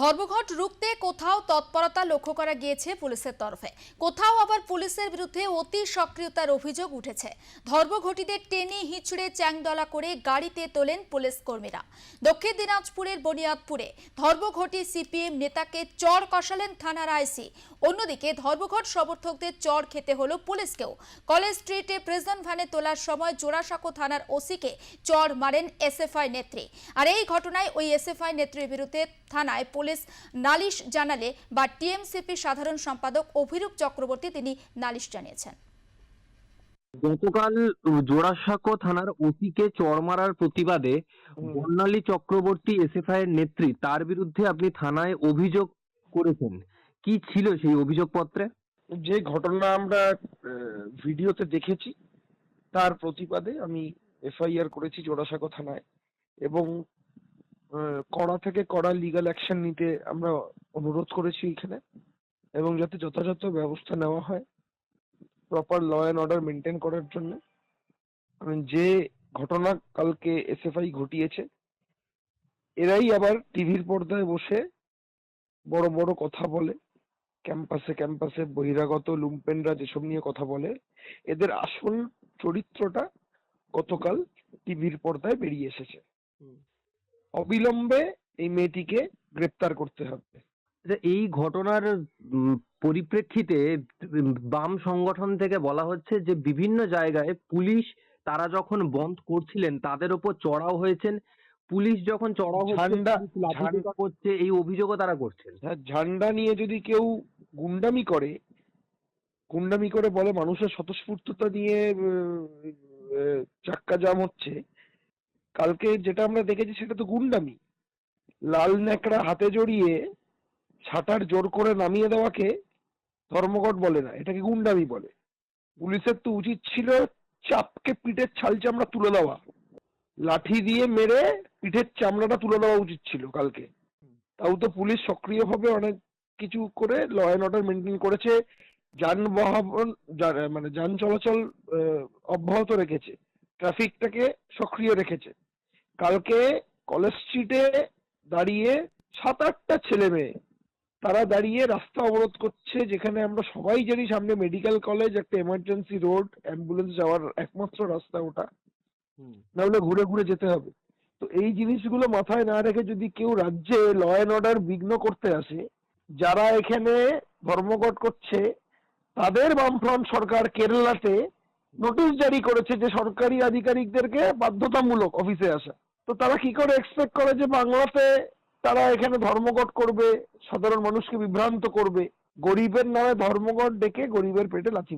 ধর্মঘট রুখতে কোথাও তৎপরতা লক্ষ্য করা গিয়েছে পুলিশের তরফে। কোথাও আবার পুলিশের বিরুদ্ধে অতি সক্রিয়তার অভিযোগ উঠেছে। ধর্মঘটিদের টেনে হিঁচড়ে চ্যাংদলা করে গাড়িতে তোলেন পুলিশ কর্মীরা। দক্ষিণ দিনাজপুরের বনিয়াদপুরে ধর্মঘটি সিপিএম নেতাকে চর কষালেন থানার আইসি। অন্যদিকে ধর্মঘট সমর্থকদের চর খেতে হলো পুলিশকেও। কলেজ স্ট্রিটে প্রেজন ভ্যানে তোলার সময় জোড়াসাঁকো থানার ওসিকে চর মারেন এসএফআই নেত্রী। আর এই ঘটনায় ওই এসএফআই নেত্রীর বিরুদ্ধে থানায় পুলিশ নালিশ জানালে বা টিএমসিপি সাধারণ সম্পাদক অভিরূপ চক্রবর্তী তিনি নালিশ জানিয়েছেন। গতকাল জোড়াসাঁকো থানার ওসিকে চড় মারার প্রতিবাদে বর্ণালী চক্রবর্তী এসএফআই এর নেত্রী তার বিরুদ্ধে আপনি থানায় অভিযোগ করেছেন। কি ছিল সেই অভিযোগপত্রে? যে ঘটনা আমরা আহ, ভিডিওতে দেখেছি তার প্রতিবাদে আমি এফআইআর করেছি জোড়াসাঁকো থানায় এবং কড়া থেকে কড়া লিগ্যাল অ্যাকশন নিতে আমরা অনুরোধ করেছি এখানে এবং যাতে যথাযথ ব্যবস্থা নেওয়া হয় proper law and order maintain করার জন্য। যে ঘটনা কালকে এসএফআই ঘটিয়েছে, এরাই আবার টিভির পর্দায় বসে বড় বড় কথা বলে ক্যাম্পাসে ক্যাম্পাসে বহিরাগত লুম্পেনরা যেসব নিয়ে কথা বলে, এদের আসল চরিত্রটা গতকাল টিভির পর্দায় বেরিয়ে এসেছে। অবিলম্বে এই মেয়েটিকে গ্রেপ্তার করতে হবে। এই ঘটনার পরিপ্রেক্ষিতে বাম সংগঠন থেকে বলা হচ্ছে যে বিভিন্ন জায়গায় পুলিশ তারা যখন বন্ধ করছিলেন তাদের ওপর চড়াও হয়েছেন। পুলিশ যখন চড়াও করছে এই অভিযোগও তারা করছেন। হ্যাঁ ঝান্ডা নিয়ে যদি কেউ গুন্ডামি করে গুন্ডামি করে বলে মানুষের স্বতঃস্ফূর্ততা নিয়ে চাক্কা জাম হচ্ছে কালকে যেটা আমরা দেখেছি সেটা তো গুন্ডামি। লাল ন্যাকড়া হাতে জড়িয়ে ছাটার জোর করে নামিয়ে দেওয়াকে ধর্মঘট বলে না, এটাকে গুন্ডামি বলে। পুলিশের তো উচিত ছিল চাপকে পিঠের ছাল চামড়া তুলে দেওয়া। লাঠি দিয়ে মেরে পিঠের চামড়াটা তুলে দেওয়া উচিত ছিল কালকে। তাও তো পুলিশ সক্রিয়ভাবে অনেক কিছু করে ল অ্যান্ড অর্ডার মেনটেন করেছে, যানবাহন মানে যান চলাচল অব্যাহত রেখেছে। ট্রাফিকটাকে সক্রিয় রেখেছে। কালকে কলেজ স্ট্রিটে দাঁড়িয়ে সাত আটটা ছেলে মেয়ে তারা দাঁড়িয়ে রাস্তা অবরোধ করছে যেখানে আমরা সবাই জানি সামনে মেডিকেল কলেজ একটা এমার্জেন্সি রোড অ্যাম্বুলেন্স যাওয়ার একমাত্র রাস্তা ওটা। না হলে ঘুরে ঘুরে যেতে হবে। তো এই জিনিসগুলো মাথায় না রেখে যদি কেউ রাজ্যে ল অ্যান্ড অর্ডার বিঘ্ন করতে আসে যারা এখানে ধর্মঘট করছে তাদের বামফ্রন্ট সরকার কেরালাতে নোটিশ জারি করেছে যে সরকারি আধিকারিকদেরকে বাধ্যতামূলক অফিসে আসা। তো তারা কি করে এক্সপেক্ট করে যে বাংলাতে তারা এখানে ধর্মঘট করবে, সাধারণ মানুষকে বিভ্রান্ত করবে? গরিবের নামে ধর্মঘট ডেকে গরিবের পেটে লাথি